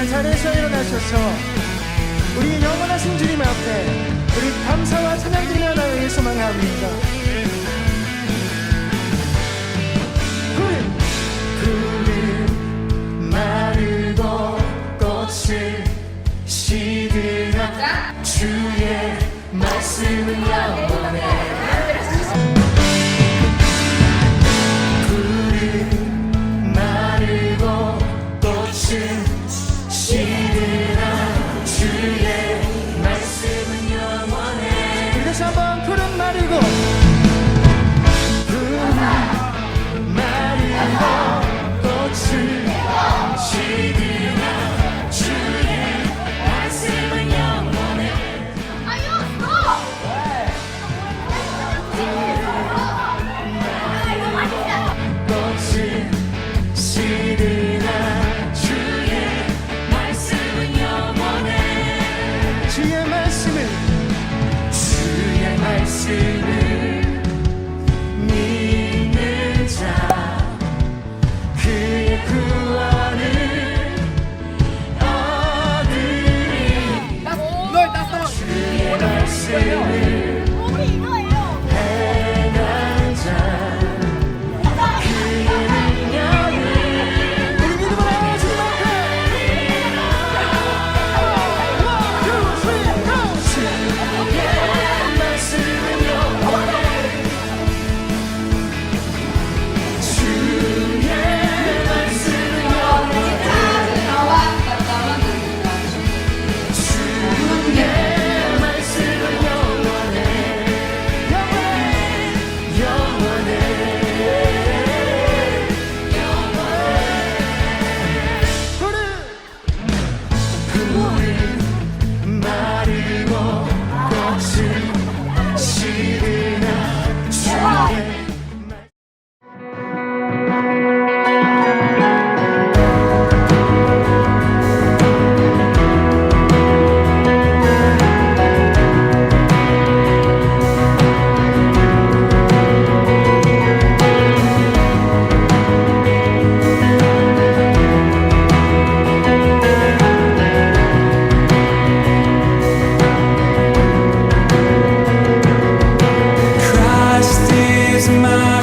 그 자리에서 일어나셔서 우리 영원하신 주님 앞에 우리 감사와 찬양 드리며 나의 소망합니다. 푸른 마르고 꽃을 시드나 주의 말씀은 영원해 아, 네. singing. is mine.